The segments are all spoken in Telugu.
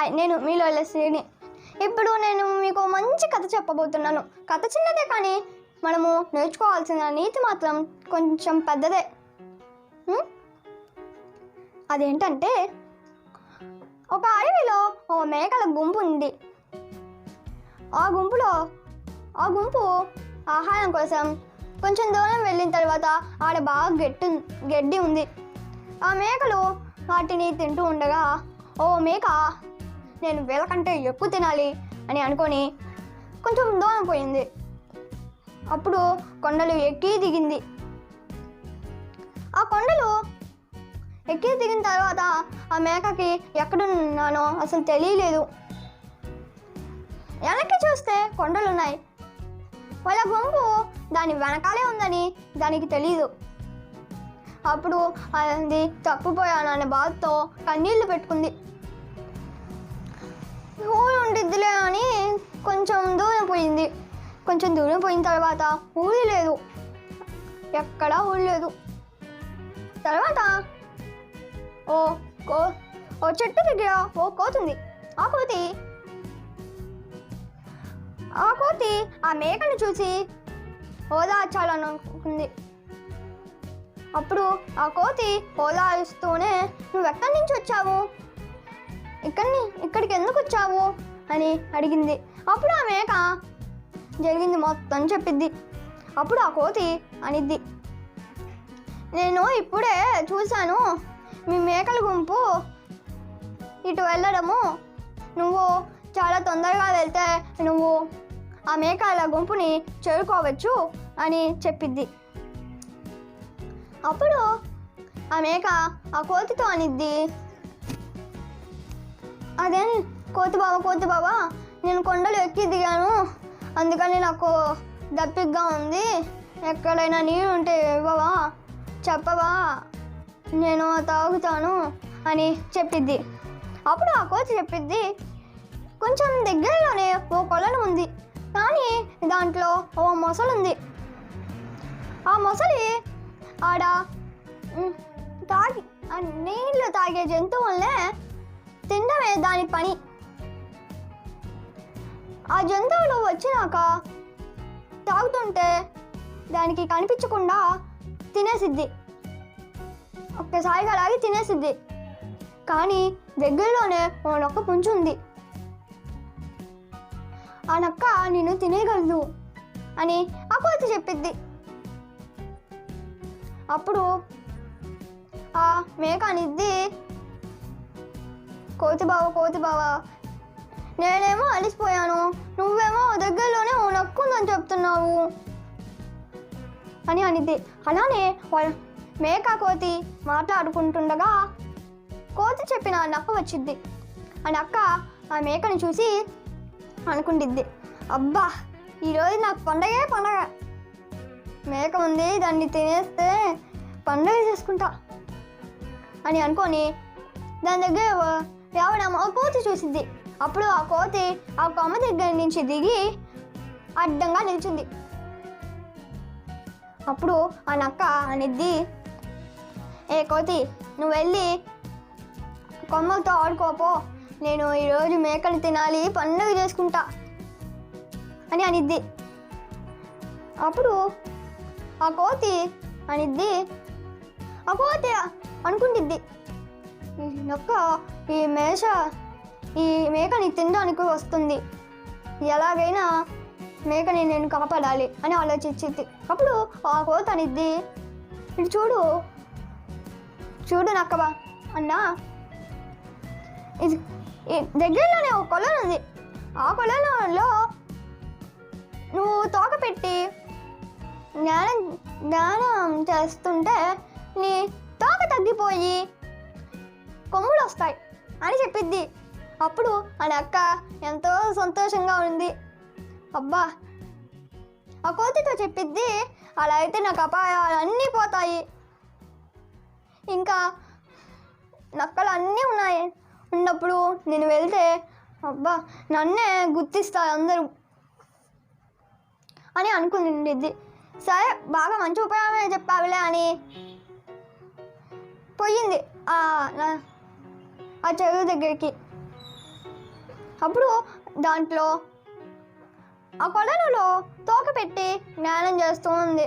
హాయ్ నేను మీలో శ్రీని. ఇప్పుడు నేను మీకు మంచి కథ చెప్పబోతున్నాను. కథ చిన్నదే కానీ మనము నేర్చుకోవాల్సిన నీతి మాత్రం కొంచెం పెద్దదే. అదేంటంటే ఒక అడవిలో ఓ మేకల గుంపు ఉంది. ఆ గుంపులో ఆ గుంపు ఆహారం కోసం కొంచెం దూరం వెళ్ళిన తర్వాత ఆడ బాగా గట్టి గడ్డి ఉంది. ఆ మేకలు వాటిని తింటూ ఉండగా ఓ మేక నేను వీళ్ళకంటే ఎక్కువ తినాలి అని అనుకొని కొంచెం దూరం పోయింది. అప్పుడు కొండలు ఎక్కి దిగింది. ఆ కొండలు ఎక్కి దిగిన తర్వాత ఆ మేకకి ఎక్కడున్నానో అసలు తెలియలేదు. వెనక్కి చూస్తే కొండలు ఉన్నాయి వాళ్ళ గుంపు దాని వెనకాలే ఉందని దానికి తెలీదు. అప్పుడు అది తప్పిపోయాననే బాధతో కన్నీళ్ళు పెట్టుకుంది. ఊరు ఉండిద్దిలే అని కొంచెం దూరం పోయింది. కొంచెం దూరం పోయిన తర్వాత ఊరి లేదు. ఎక్కడా ఊరి లేదు. తర్వాత ఓ కో ఓ చెట్టు దగ్గర ఓ కోతుంది. ఆ కోతి ఆ కోతి ఆ మేకను చూసి ఓదార్చాలనుకుంది అప్పుడు ఆ కోతి ఓదారుస్తూనే నువ్వు ఎక్కడి నుంచి వచ్చావు? ఇక్కడిని ఇక్కడికి ఎందుకు వచ్చావు అని అడిగింది. అప్పుడు ఆ మేక జరిగింది మొత్తం చెప్పిద్ది. అప్పుడు ఆ కోతి అనిద్ది. నేను ఇప్పుడే చూశాను. మీ మేకల గుంపు ఇటు వెళ్ళడము. నువ్వు చాలా తొందరగా వెళ్తే నువ్వు ఆ మేకల గుంపుని చేరుకోవచ్చు అని చెప్పిద్ది. అప్పుడు ఆ మేక ఆ కోతితో అనిద్ది. అదే? కోతి బావ కోతి బాబా నేను కొండలు ఎక్కి దిగాను. అందుకని నాకు దప్పిగ్గా ఉంది. ఎక్కడైనా నీరు ఉంటే ఇవ్వవా చెప్పవా? నేను తాగుతాను అని చెప్పిద్ది. అప్పుడు ఆ కోతి చెప్పిద్ది కొంచెం దగ్గరలోనే ఓ కొలను ఉంది. కానీ దాంట్లో ఓ మొసలు ఉంది. ఆ మొసలి ఆడ తాగి ఆ తాగే జంతువులనే తినడమే దాని పని. ఆ జంతువులు వచ్చినాక తాగుతుంటే దానికి కనిపించకుండా తినేసిద్ది. ఒక్కసారిగా లాగి తినేసిద్ది. కానీ దగ్గరలోనే ఓ నొక్క పుంచుంది ఆ నక్క నేను తినేయగలదు అని ఆ కోతి చెప్పిద్ది. అప్పుడు ఆ మేక అనిద్ది కోతి బావ కోతి బావ. నేనేమో అలిసిపోయాను. నువ్వేమో దగ్గరలోనే ఓ నక్కుందని చెప్తున్నావు. అని అనిద్ది అలానే వాళ్ళ మేక కోతి మాట్లాడుకుంటుండగా కోతి చెప్పిన ఆ నక్క వచ్చిద్ది ఆ నక్క ఆ మేకని చూసి అనుకుంటుంది. అబ్బా ఈరోజు నాకు పండగే పండగ. మేక ఉంది దాన్ని తినేస్తే పండగ చేసుకుంటా అని అనుకొని దాని దగ్గర రావడం ఆ కోతి చూసింది. అప్పుడు ఆ కోతి ఆ కొమ్మ దగ్గర నుంచి దిగి అడ్డంగా నిల్చుంది. అప్పుడు ఆ నక్క అనిద్ది ఏ కోతి నువ్వు వెళ్ళి కొమ్మలతో ఆడుకోపో నేను ఈరోజు మేకలు తినాలి పండుగ చేసుకుంటా అని అనిద్ది. అప్పుడు ఆ కోతి అనిద్ది ఆ కోతి అనుకుంటుంది నొక్క ఈ మేష ఈ మేకని తినడానికి వస్తుంది. ఎలాగైనా మేకని నేను కాపాడాలి అని ఆలోచించింది. అప్పుడు ఆ కోత అనిద్ది ఇటు చూడు చూడు నక్కవా అన్నా. ఇది దగ్గరలోనే ఒక కొలను ఉంది. ఆ కొలనులో నువ్వు తోక పెట్టి జ్ఞానం జ్ఞానం చేస్తుంటే నీ తోక తగ్గిపోయి కొమ్ములు వస్తాయి అని చెప్పిద్ది. అప్పుడు ఆ అక్క ఎంతో సంతోషంగా ఉంది. అబ్బా! ఆ కోతితో చెప్పిద్ది అలా అయితే నాకు అపాయాలు అన్నీ పోతాయి. ఇంకా నక్కలు అన్నీ ఉన్నాయి. ఉన్నప్పుడు నేను వెళ్తే అబ్బా! నన్నే గుర్తిస్తారు అందరూ అని అనుకుంటుండిద్ది సరే బాగా మంచి ఉపయోగమే చెప్పావులే అని పోయింది. ఆ చెరువు దగ్గరికి. అప్పుడు దాంట్లో ఆ కొలనులో తోక పెట్టి జ్ఞానం చేస్తూ ఉంది.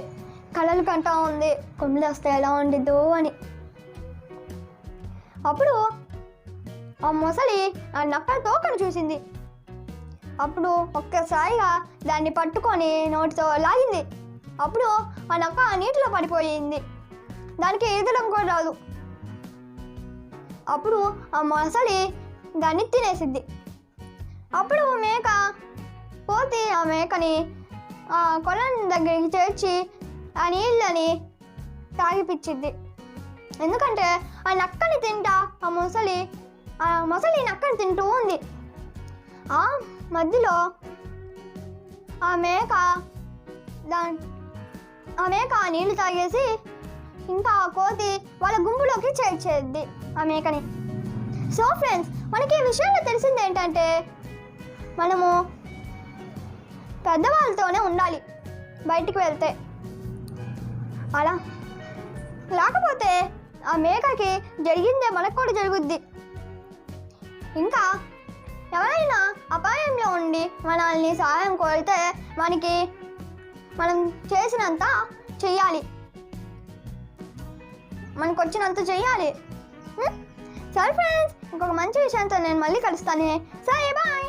కళలు కంటా ఉంది. కొమ్ములు వస్తే ఎలా ఉండిద్దో అని. అప్పుడు ఆ ముసలి ఆ నక్క తోకను చూసింది. అప్పుడు ఒక్కసారిగా దాన్ని పట్టుకొని నోటితో లాగింది. అప్పుడు ఆ నక్క నీటిలో పడిపోయింది. దానికి ఈదడం కూడా రాదు. అప్పుడు ఆ మొసలి దాన్ని తినేసిద్ది. అప్పుడు మేక పోతి ఆ మేకని ఆ కొలం దగ్గరికి చేర్చి ఆ నీళ్ళని తాగిపిచ్చిద్ది. ఎందుకంటే ఆ నక్కని తింటా ఆ మొసలి ఆ మొసలి నక్కని తింటూ ఉంది. ఆ మధ్యలో ఆ మేక దా ఆ మేక ఆ నీళ్ళు తాగేసి ఇంకా ఆ కోతి వాళ్ళ గుంపులోకి చేర్చేది. ఆ మేకని. సో ఫ్రెండ్స్ మనకి ఈ విషయంలో తెలిసింది ఏంటంటే మనము పెద్దవాళ్ళతోనే ఉండాలి బయటికి వెళ్తే. అలా. లేకపోతే ఆ మేకకి జరిగిందే మనకు కూడా జరుగుద్ది. ఇంకా ఎవరైనా అపాయంలో ఉండి మనల్ని సహాయం కోరితే మనకి మనం చేసినంత చెయ్యాలి. మనకు వచ్చినంత చేయాలి సరే ఫ్రెండ్స్ ఇంకొక మంచి విషయంతో నేను మళ్ళీ కలుస్తాను. సరే బాయ్